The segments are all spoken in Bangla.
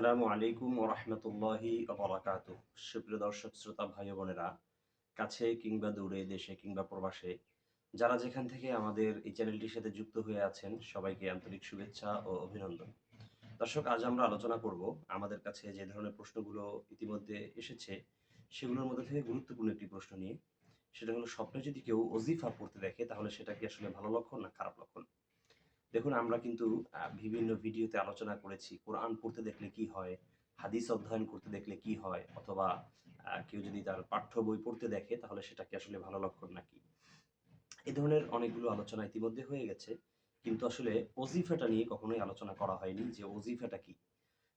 আসসালামু আলাইকুম ও রহমতুল্লাহি বারাকাত সুপ্রিয় দর্শক, শ্রোতা, ভাই বোনেরা, কাছে কিংবা দূরে, দেশে কিংবা প্রবাসে, যারা যেখান থেকে আমাদের এই চ্যানেলটির সাথে যুক্ত হয়ে আছেন, সবাইকে আন্তরিক শুভেচ্ছা ও অভিনন্দন। দর্শক, আজ আমরা আলোচনা করব আমাদের কাছে যে ধরনের প্রশ্নগুলো ইতিমধ্যে এসেছে, সেগুলোর মধ্যে থেকে গুরুত্বপূর্ণ একটি প্রশ্ন নিয়ে। সেটা হলো, স্বপ্নে যদি কেউ অজিফা পড়তে দেখে, তাহলে সেটা কি আসলে ভালো লক্ষণ না খারাপ লক্ষণ? দেখুন, আমরা কিন্তু বিভিন্ন ভিডিওতে আলোচনা করেছি। কোরআন পড়তে দেখলে কি হয়? হাদিস অধ্যয়ন করতে দেখলে কি হয়? অথবা কেউ যদি তার পাঠ্য বই পড়তে দেখে, তাহলে সেটা কি আসলে ভালো লক্ষণ নাকি? এই ধরনের অনেকগুলো আলোচনা ইতিমধ্যে হয়ে গেছে। কিন্তু আসলে অজিফাটা নিয়ে কখনোই আলোচনা করা হয়নি যে অজিফাটা কি।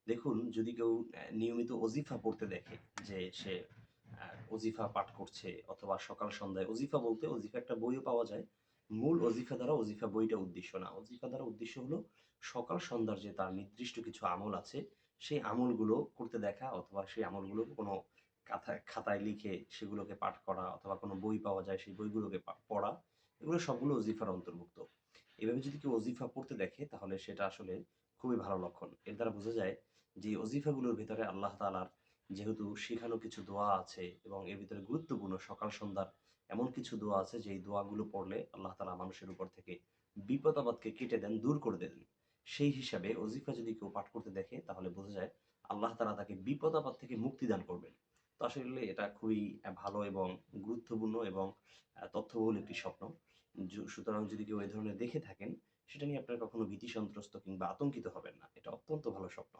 দেখুন, যদি কেউ নিয়মিত অজিফা পড়তে দেখে যে সে অজিফা পাঠ করছে, অথবা সকাল সন্ধ্যায় অজিফা বলতে অজিফা একটা বইও পাওয়া যায়। মূল অজিফা দ্বারা অজিফা বইটা উদ্দেশ্য না। অজিফা দ্বারা উদ্দেশ্য হলো সকাল সন্ধ্যার যে তার নির্দিষ্ট কিছু আমল আছে, সেই আমলগুলো করতে দেখা অথবা সেই আমলগুলো কোনো কাথায় খাতায় লিখে সেগুলোকে পাঠ করা অথবা কোনো বই পাওয়া যায় সেই বইগুলোকে পড়া, এগুলো সবগুলো অজিফার অন্তর্ভুক্ত। এভাবে যদি কেউ অজিফা পড়তে দেখে, তাহলে সেটা আসলে খুবই ভালো লক্ষণ। এর দ্বারা বোঝা যায় যে অজিফাগুলোর ভিতরে আল্লাহ তাআলার যেহেতু শেখানো কিছু দোয়া আছে এবং এর ভিতরে গুরুত্বপূর্ণ সকাল সন্ধ্যার এমন কিছু দোয়া আছে যে এই দোয়াগুলো পড়লে আল্লাহ তালা মানুষের উপর থেকে বিপদ আপদকে কেটে দেন, দূর করে দেন। সেই হিসাবে অজিফা যদি কেউ পাঠ করতে দেখে, তাহলে বোঝা যায় আল্লাহ তালা তাকে বিপদ আপদ থেকে মুক্তি দান করবেন। তো আসলে এটা খুবই ভালো এবং গুরুত্বপূর্ণ এবং তথ্যবহুল একটি স্বপ্ন। সুতরাং যদি কেউ এই ধরনের দেখে থাকেন, সেটা নিয়ে আপনার কখনো ভীতি সন্ত্রস্ত কিংবা আতঙ্কিত হবেন না। এটা অত্যন্ত ভালো স্বপ্ন।